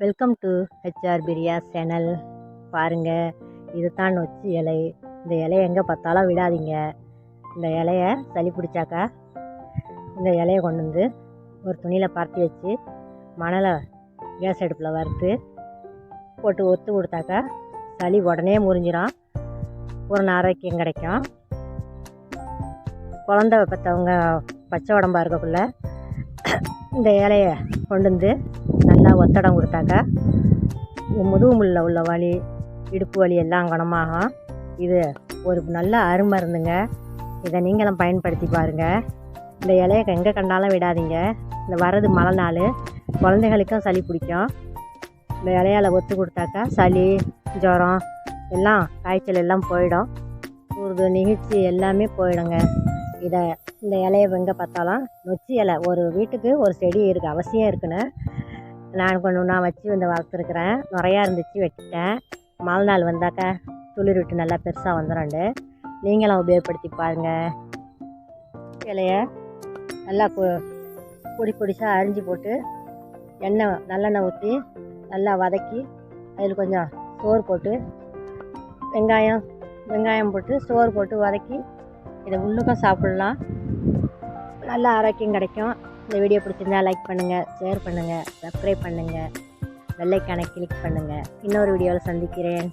Welcome to HR Priya channel பாருங்கள் இது தான் நொச்சி இலை. இந்த இலையை எங்கே பார்த்தாலும் விடாதீங்க. இந்த இலைய சளி பிடிச்சாக்கா இந்த இலையை கொண்டு வந்து ஒரு துணியில் பரத்தி வச்சு மணலை கேஸ் அடுப்பில் வறுத்து போட்டு ஒத்து கொடுத்தாக்கா சளி உடனே முறிஞ்சிடும் ஒரு ஆரோக்கியம் கிடைக்கும். குழந்த பெற்றவங்க பச்சை உடம்பா இருக்கக்குள்ள இந்த இலையை கொண்டு வந்து நல்லா ஒத்தடம் கொடுத்தாக்கா முதுகு முள்ள உள்ள வலி இடுப்பு வலி எல்லாம் குணமாகும் இது ஒரு நல்ல அருமருந்துங்க. இதை நீங்களும் பயன்படுத்தி பாருங்கள் இந்த இலைய எங்கே கண்டாலும் விடாதீங்க. இந்த வர்றது மழை நாள். குழந்தைகளுக்கும் சளி பிடிக்கும். இந்த இலையால் ஒத்து கொடுத்தாக்கா சளி ஜுரம் எல்லாம் காய்ச்சல் எல்லாம் போயிடும். உருது நிகழ்ச்சி எல்லாமே போயிடுங்க. இதை இந்த இலைய எங்கே பார்த்தாலும் நொச்சி இலை. ஒரு வீட்டுக்கு ஒரு செடி இருக்குது அவசியம் இருக்குன்னு நான் கொஞ்சம் நான் வச்சு வந்து வளர்த்துருக்குறேன். நிறையா இருந்துச்சு வெட்டிட்டேன். மழை நாள் வந்தாக்கா துளிர் விட்டு நல்லா பெருசாக வந்துடும்ண்டு. நீங்களும் உபயோகப்படுத்தி பாருங்கள் இலைய நல்லா பொ பொடி பொடிசாக அரிஞ்சு போட்டு எண்ணெய் நல்லெண்ணெய் ஊற்றி நல்லா வதக்கி அதில் கொஞ்சம் சோறு போட்டு வெங்காயம் வெங்காயம் போட்டு சோறு போட்டு வதக்கி இதை உள்ளுக்கும் சாப்பிட்லாம். நல்லா ஆரோக்கியம் கிடைக்கும். இந்த வீடியோ பிடிச்சிருந்தா லைக் பண்ணுங்கள் ஷேர் பண்ணுங்கள் சப்ஸ்கிரைப் பண்ணுங்கள் வெள்ளைக்கான கிளிக் பண்ணுங்கள் இன்னொரு வீடியோவில் சந்திக்கிறேன்.